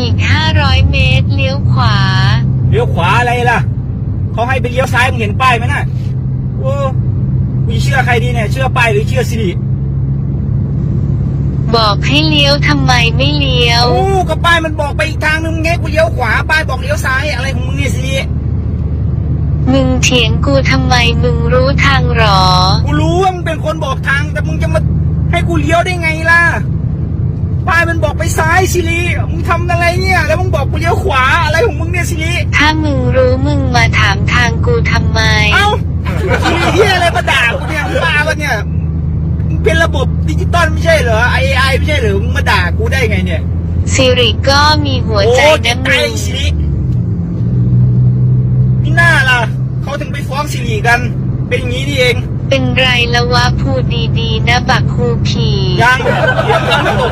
อีก500เมตรเลี้ยวขวา เลี้ยวขวาอะไรล่ะ เขาให้ไปเลี้ยวซ้ายมึงเห็นป้ายไหมน่ะโอ้กูจะเชื่อใครดีเนี่ย เชื่อป้ายหรือเชื่อสิริบอกให้เลี้ยวทำไมไม่เลี้ยว โอ้ก็ป้ายมันบอกไปอีกทางนึงไงกูเลี้ยวขวา ป้ายบอกเลี้ยวซ้ายอะไรของมึงเนี่ยสิริมึงเถียงกูทำไมมึงรู้ทางหรอ กูรู้ว่ามึงเป็นคนบอกทางแต่มึงจะมาให้กูเลี้ยวได้ไงล่ะ ป้ายมันบอกไป ซ้ายสิริมึงทำอะไรเนี่ยแล้วมึงบอกกูเลี้ยวขวาอะไรของมึงเนี่ยสิริถ้ามึงรู้มึงมาถามทางกูทำไม เอ้าสิริเฮียอะไรมาด่ากูเนี่ยป้าปะเนี่ยมึงเป็นระบบดิจิตอลไม่ใช่เหรอไอไอไม่ใช่เหรอมึงมาด่ากูได้ไงเนี่ยสิริก็มีหัวใจโอ้นะตามึยงสิรินี่หน้าล่ะเขาถึงไปฟ้องสิริกัน เป็นอย่างนี้นี่เองเป็นไรละวะพูดดีๆ นะบักคูผียังยังยังไม่ตก